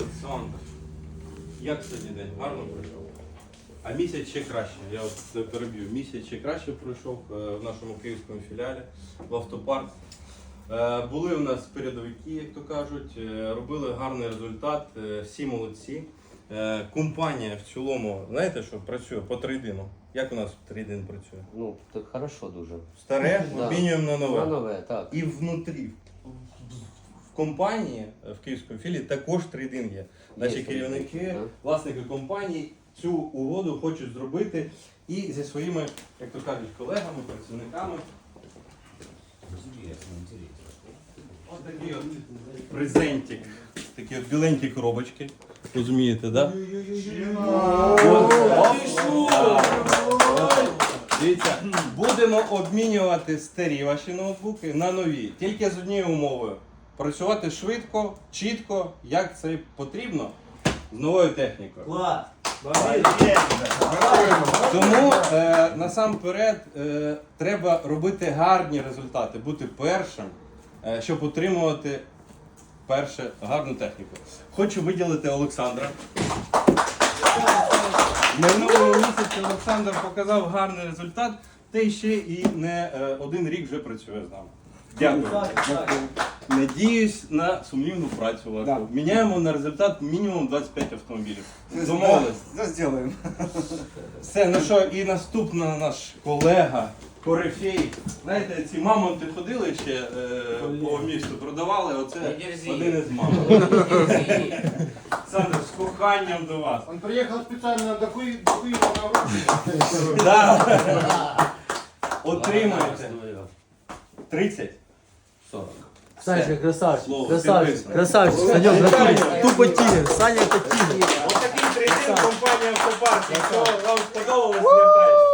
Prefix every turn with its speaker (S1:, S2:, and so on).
S1: Олександр. Як сьогодні день? Гарно пройшов? А місяць ще краще. Я от переб'ю. Місяць ще краще пройшов е, в нашому київському філіалі в автопарк. Е, Були у нас передовики, як то кажуть, е, робили гарний результат, всі молодці. Компанія в цілому, знаєте, що працює по трейдину. Як у нас трейдин працює?
S2: Ну, так хорошо дуже.
S1: Старе,
S2: Да.
S1: обмінюємо на нове.
S2: На нове, так.
S1: І внутрі компанії е, в київському філії також трейдинг є. Наші
S2: Є
S1: керівники, власники компанії цю угоду хочуть зробити і зі своїми, як то кажуть, колегами, працівниками.
S3: Интересно, интересно.
S1: Ось такий от презентик, такі от біленькі коробочки. Розумієте, так? Дивіться, будемо обмінювати старі ваші ноутбуки на нові. Тільки з однією умовою. Працювати швидко, чітко, як це потрібно, з новою технікою.
S4: Клас!
S1: Тому е, насамперед е, треба робити гарні результати, бути першим, е, щоб отримувати перше гарну техніку. Хочу виділити Олександра. Минулого місяці Олександр показав гарний результат, та й ще і не е, один рік вже працює з нами. Дякую. Надіюсь на сумлінну працю вашу.
S4: Да.
S1: Міняємо на результат мінімум 25 автомобілів. Домовились?
S4: Да, сделаем.
S1: Все, ну що, і наступна наш колега, корифей. Знаєте, ці мамонти ходили ще е, по місту, продавали, оце один із мамонтів. Олександр, з коханням до вас.
S5: Он приехал специально до Куи- до на уроки.
S1: Да. Отримаєте 30.
S3: 40.
S6: Санечка, красавчик, красавчик, красавчик, Санек, натуре, тупо тигр, Саня это тигр.
S1: Вот такий трейдинг компанія Автопарк. Якщо вам сподобалось, звертайтеся.